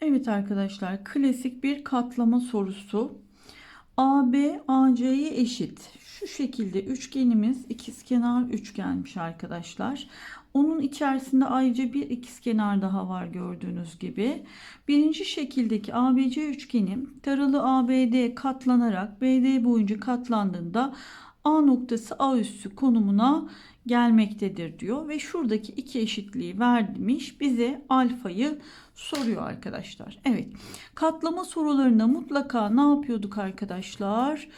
Evet arkadaşlar klasik bir katlama sorusu. AB AC'ye eşit. Şu şekilde üçgenimiz ikizkenar üçgenmiş arkadaşlar. Onun içerisinde ayrıca bir ikizkenar daha var gördüğünüz gibi. Birinci şekildeki ABC üçgenim taralı ABD katlanarak BD boyunca katlandığında A noktası A üssü konumuna gelmektedir diyor ve şuradaki iki eşitliği vermiş bize alfayı soruyor arkadaşlar. Evet katlama sorularında mutlaka ne yapıyorduk arkadaşlar?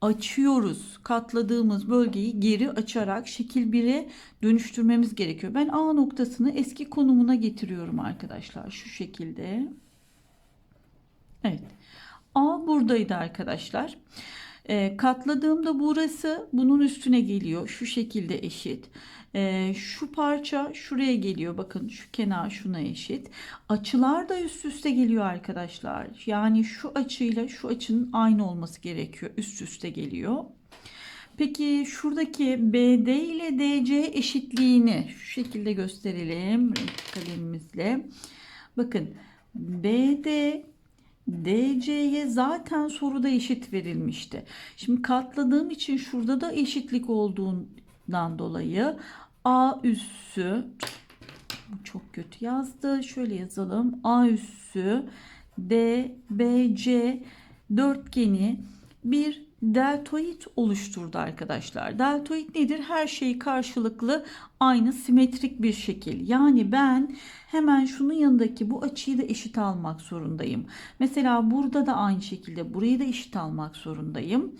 Açıyoruz. Katladığımız bölgeyi geri açarak şekil 1'e dönüştürmemiz gerekiyor. Ben A noktasını eski konumuna getiriyorum arkadaşlar. Şu şekilde. Evet. A buradaydı arkadaşlar. E, katladığımda burası bunun üstüne geliyor. Şu şekilde eşit. E, şu parça şuraya geliyor. Bakın şu kenar şuna eşit. Açılar da üst üste geliyor arkadaşlar. Yani şu açıyla şu açının aynı olması gerekiyor. Üst üste geliyor. Peki şuradaki BD ile DC eşitliğini şu şekilde gösterelim kalemimizle. Bakın BD DC'ye zaten soruda eşit verilmişti. Şimdi katladığım için şurada da eşitlik olduğundan dolayı A üssü bu çok kötü yazdı. Şöyle yazalım. A üssü DBC dörtgeni bir deltoid oluşturdu arkadaşlar. Deltoid nedir? Her şeyi karşılıklı aynı simetrik bir şekil. Yani ben hemen şunun yanındaki bu açıyı da eşit almak zorundayım. Mesela burada da aynı şekilde burayı da eşit almak zorundayım.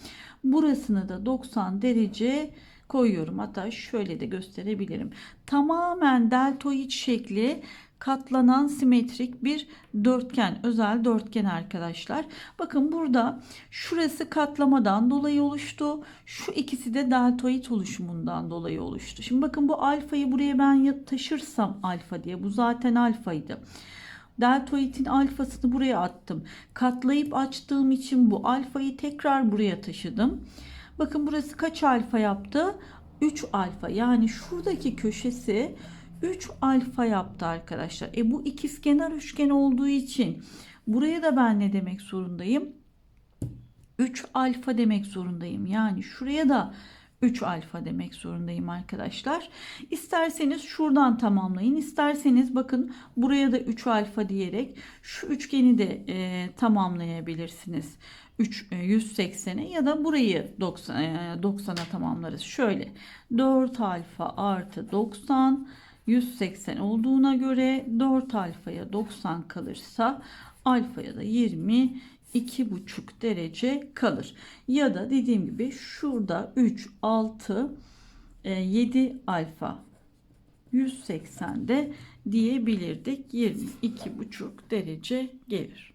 Burasını da 90 derece koyuyorum. Hatta şöyle de gösterebilirim. Tamamen deltoid şekli katlanan simetrik bir dörtgen, özel dörtgen arkadaşlar. Bakın burada şurası katlamadan dolayı oluştu. Şu ikisi de deltoid oluşumundan dolayı oluştu. Şimdi bakın bu alfayı buraya ben taşırsam alfa diye bu zaten alfaydı. Deltoidin alfasını buraya attım. Katlayıp açtığım için bu alfayı tekrar buraya taşıdım. Bakın burası kaç alfa yaptı? 3 alfa. Yani şuradaki köşesi 3 alfa yaptı arkadaşlar. E bu ikizkenar üçgen olduğu için buraya da ben ne demek zorundayım? 3 alfa demek zorundayım. Yani şuraya da 3 alfa demek zorundayım arkadaşlar. İsterseniz şuradan tamamlayın. İsterseniz bakın buraya da 3 alfa diyerek şu üçgeni de e, tamamlayabilirsiniz. 3 180'e ya da burayı 90 90'a tamamlarız. Şöyle 4 alfa artı 90 180 olduğuna göre 4 alfaya 90 kalırsa alfaya da 20 2,5 derece kalır. Ya da dediğim gibi şurada 3, 6, 7 alfa 180'de diyebilirdik. 22,5 derece gelir.